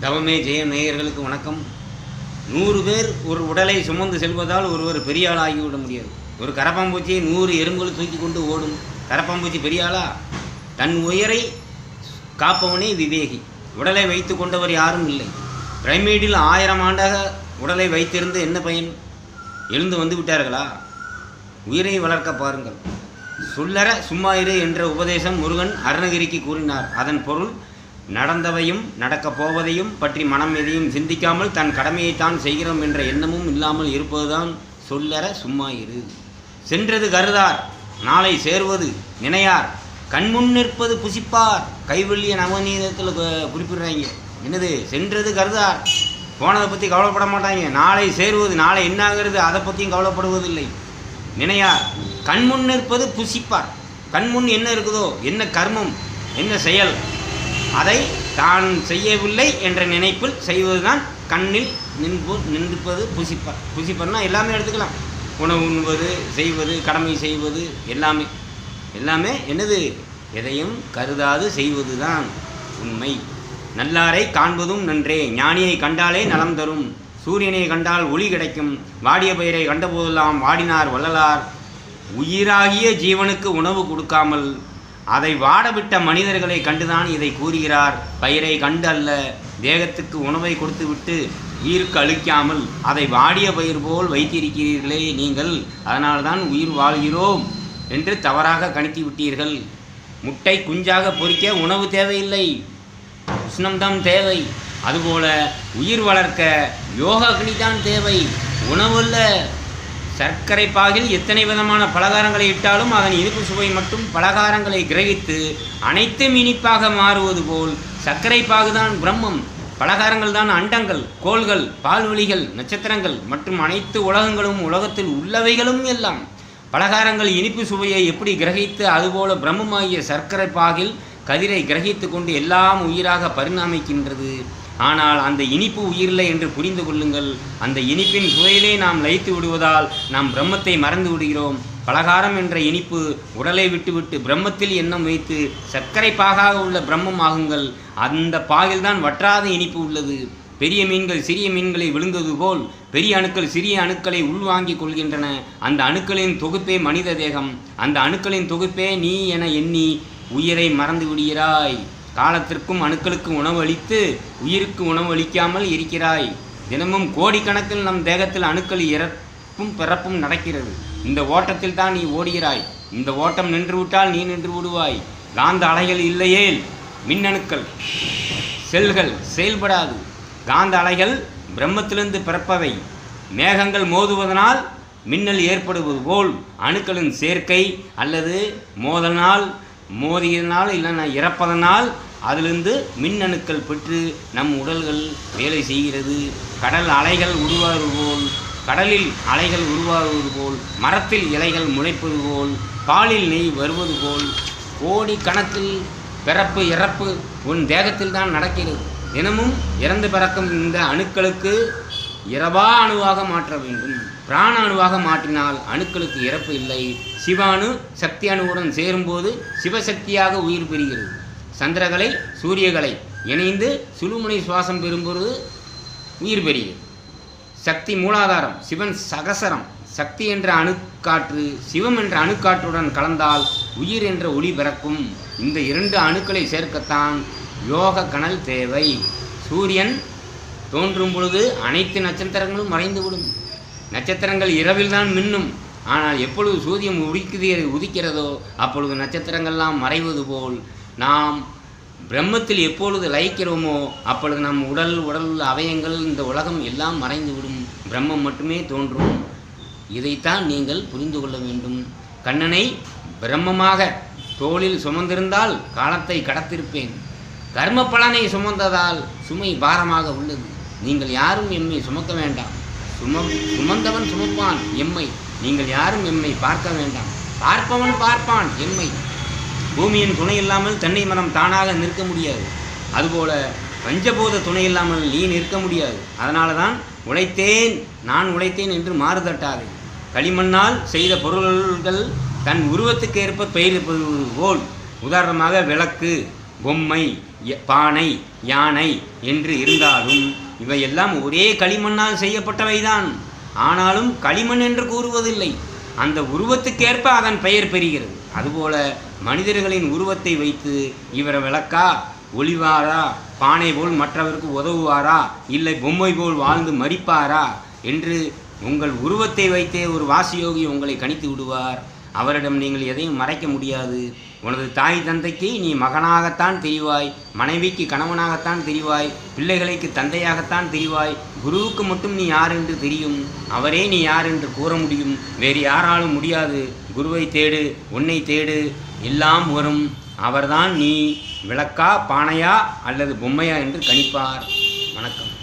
தவமே ஜெய நேயர்களுக்கு வணக்கம். நூறு பேர் ஒரு உடலை சுமந்து செல்வதால் ஒருவர் பெரிய ஆள் ஆகிவிட முடியாது. ஒரு கரப்பாம்பூச்சியை நூறு எறும்புகள் தூக்கி கொண்டு ஓடும். கரப்பாம்பூச்சி பெரிய ஆளா? தன் உயிரை காப்பவனே விவேகி. உடலை வைத்து கொண்டவர் யாரும் இல்லை. பிரைமேடில் ஆயிரம் ஆண்டாக உடலை வைத்திருந்து என்ன பயன்? எழுந்து வந்து விட்டார்களா? உயிரை வளர்க்க பாருங்கள். சொல்லற சும்மா இரு என்ற உபதேசம் முருகன் அருணகிரிக்கு கூறினார். அதன் பொருள் நடந்தவையும் நடக்கப் போவதையும் பற்றி மனம் எதையும் சிந்திக்காமல் தன் கடமையைத்தான் செய்கிறோம் என்ற எண்ணமும் இல்லாமல் இருப்பதுதான் சொல்லற சும்மா இரு. சென்றது கருதார் நாளை சேர்வது நினையார். கண்முன் நிற்பது புசிப்பார். கைவெள்ளிய நவநீதத்தில் குறிப்பிடுறாங்க. என்னது? சென்றது கருதார். போனதை பற்றி கவலைப்பட மாட்டாங்க. நாளை சேருவது நாளை என்ன ஆகிறது அதை பற்றியும் கவலைப்படுவதில்லை. நினையார் கண்முன் நிற்பது புசிப்பார். கண்முன் என்ன இருக்குதோ? என்ன கர்மம்? என்ன செயல்? அதை தான் செய்யவில்லை என்ற நினைப்பில் செய்வதுதான் கண்ணில் நின்பு நின்றுப்பது புசிப்பர் புசிப்பர்னா எல்லாமே எடுத்துக்கலாம். உணவு உண்பது செய்வது கடமை செய்வது எல்லாமே. எல்லாமே என்னது? எதையும் கருதாது செய்வதுதான் உண்மை. நல்லாரை காண்பதும் நன்றே. ஞானியை கண்டாலே நலம் தரும். சூரியனை கண்டால் ஒளி கிடைக்கும். வாடிய பயிரை கண்டபோதெல்லாம் வாடினார் வள்ளலார். உயிராகிய ஜீவனுக்கு உணவு கொடுக்காமல் அதை வாடவிட்ட மனிதர்களை கண்டுதான் இதை கூறுகிறார். பயிரை கண்டு அல்ல தேகத்துக்கு உணவை கொடுத்துவிட்டு உயிருக்கு அழிக்காமல் அதை வாடிய பயிர் போல் வைத்திருக்கிறீர்களே நீங்கள் அதனால்தான் உயிர் வாழ்கிறோம் என்று தவறாக கணித்து விட்டீர்கள் முட்டை குஞ்சாக பொறிக்க உணவு தேவையில்லை. உஷ்ணம்தான் தேவை. அதுபோல உயிர் வளர்க்க யோகா தான் தேவை. உணவல்ல. சர்க்கரை பாகில் எத்தனை விதமான பலகாரங்களை இட்டாலும் அதன் இனிப்பு சுவை மட்டும் பலகாரங்களை கிரகித்து அனைத்தும் இனிப்பாக மாறுவது போல் சர்க்கரை பாகுதான் பிரம்மம். பலகாரங்கள் தான் அண்டங்கள் கோள்கள் பால்வெளிகள் நட்சத்திரங்கள் மற்றும் அனைத்து உலகங்களும் உலகத்தில் உள்ளவைகளும் எல்லாம். பலகாரங்கள் இனிப்பு சுவையை எப்படி கிரகித்து அதுபோல பிரம்மமாகிய சர்க்கரை பாகில் கதிரை கிரகித்து கொண்டு எல்லாம் உயிராக பரிணாமிக்கின்றது. ஆனால் அந்த இனிப்பு உயிரில்லை என்று புரிந்து கொள்ளுங்கள். அந்த இனிப்பின் சுவையிலே நாம் லயித்து விடுவதால் நாம் பிரம்மத்தை மறந்து விடுகிறோம். பலகாரம் என்ற இனிப்பு உடலை விட்டுவிட்டு பிரம்மத்தில் எண்ணம் வைத்து சர்க்கரை பாகாக உள்ள பிரம்மம் ஆகுங்கள். அந்த பாகில்தான் வற்றாத இனிப்பு உள்ளது. பெரிய மீன்கள் சிறிய மீன்களை விழுந்தது போல் பெரிய அணுக்கள் சிறிய அணுக்களை உள்வாங்கிக் கொள்கின்றன. அந்த அணுக்களின் தொகுப்பே மனித தேகம். அந்த அணுக்களின் தொகுப்பே நீ என எண்ணி உயிரை மறந்து விடுகிறாய். காலத்திற்கும் அணுக்களுக்கு உணவு அளித்து உயிருக்கு உணவு அளிக்காமல் இருக்கிறாய். தினமும் கோடிக்கணக்கில் நம் தேகத்தில் அணுக்கள் இறப்பும் பிறப்பும் நடக்கிறது. இந்த ஓட்டத்தில் தான் நீ ஓடுகிறாய். இந்த ஓட்டம் நின்றுவிட்டால் நீ நின்று விடுவாய். காந்த அலைகள் இல்லையேல் மின்னணுக்கள் செல்கள் செயல்படாது. காந்த அலைகள் பிரம்மத்திலிருந்து பிறப்பவை. மேகங்கள் மோதுவதனால் மின்னல் ஏற்படுவது போல் அணுக்களின் சேர்க்கை அல்லது மோதனால் மோதியதனால் இல்லைன்னா இறப்பதனால் அதிலிருந்து மின்னணுக்கள் பெற்று நம் உடல்கள் வேலை செய்கிறது. கடல் அலைகள் உருவாவது போல் கடலில் அலைகள் உருவாகுவது போல் மரத்தில் இலைகள் முளைப்பது போல் பாலில் நெய் வருவது போல் கோடி கணக்கில் பிறப்பு இறப்பு உன் தேகத்தில் தான் நடக்கிறது. தினமும் இறந்து பிறக்கும் இந்த அணுக்களுக்கு இரவா அணுவாக மாற்ற வேண்டும். பிராண அணுவாக மாற்றினால் அணுக்களுக்கு இறப்பு இல்லை. சிவாணு சக்தி அணுவுடன் சேரும்போது சிவசக்தியாக உயிர் பெறுகிறது. சந்திரகலை சூரியகலை இணைந்து சுழுமுனை சுவாசம் பெறும்பொழுது உயிர் பெரியது. சக்தி மூலாதாரம் சிவன் சகசரம். சக்தி என்ற அணுக்காற்று சிவம் என்ற அணுக்காற்றுடன் கலந்தால் உயிர் என்ற ஒளி பிறக்கும். இந்த இரண்டு அணுக்களை சேர்க்கத்தான் யோக கணல் தேவை. சூரியன் தோன்றும் பொழுது அனைத்து நட்சத்திரங்களும் மறைந்துவிடும். நட்சத்திரங்கள் இரவில்தான் மின்னும். ஆனால் எப்பொழுது சூரியன் உதிக்குது உதிக்கிறதோ அப்பொழுது நட்சத்திரங்கள்லாம் மறைவது போல் நாம் பிரம்மத்தில் எப்பொழுது லயிக்கிறோமோ அப்பொழுது நம் உடல் உடல் அவயங்கள் இந்த உலகம் எல்லாம் மறைந்துவிடும். பிரம்மம் மட்டுமே தோன்றும். இதைத்தான் நீங்கள் புரிந்து கொள்ள வேண்டும். கண்ணனை பிரம்மமாக தோளில் சுமந்திருந்தால் காலத்தை கடத்திருப்பேன். கர்ம பலனை சுமந்ததால் சுமை பாரமாக உள்ளது. நீங்கள் யாரும் எம்மை சுமக்க வேண்டாம். சும சுமந்தவன் சுமப்பான் எம்மை. நீங்கள் யாரும் எம்மை பார்க்க வேண்டாம். பார்ப்பவன் பார்ப்பான் எம்மை. பூமியின் துணை இல்லாமல் தென்னை மரம் தானாக நிற்க முடியாது. அதுபோல பஞ்சபூத துணை இல்லாமல் நீ நிற்க முடியாது. அதனால தான் உழைத்தேன் நான் உழைத்தேன் என்று மாறுதட்டாதே. களிமண்ணால் செய்த பொருள்கள் தன் உருவத்துக்கு ஏற்ப பெயரிப்பது போல். உதாரணமாக விளக்கு பொம்மை ய- பானை யானை என்று இருந்தாலும் இவையெல்லாம் ஒரே களிமண்ணால் செய்யப்பட்டவைதான். ஆனாலும் களிமண் என்று கூறுவதில்லை. அந்த உருவத்துக்கேற்ப அதன் பெயர் பெறுகிறது. அதுபோல மனிதர்களின் உருவத்தை வைத்து இவரை விளக்கா? ஒளிவாரா? பானை போல் மற்றவருக்கு உதவுவாரா? இல்லை பொம்மை போல் வாழ்ந்து மறிப்பாரா? என்று உங்கள் உருவத்தை வைத்தே ஒரு வாசியோகி உங்களை கணித்து விடுவார். அவரிடம் நீங்கள் எதையும் மறைக்க முடியாது. உனது தாய் தந்தைக்கு நீ மகனாகத்தான் தெரிவாய் மனைவிக்கு கணவனாகத்தான் தெரிவாய் பிள்ளைகளுக்கு தந்தையாகத்தான் தெரிவாய். குருவுக்கு மட்டும் நீ யார் என்று தெரியும். அவரே நீ யார் என்று கூற முடியும். வேறு யாராலும் முடியாது. குருவை தேடு உன்னை தேடு எல்லாம் வரும். அவர்தான் நீ. விளக்கா பானையா அல்லது பொம்மையா என்று கணிப்பார். வணக்கம்.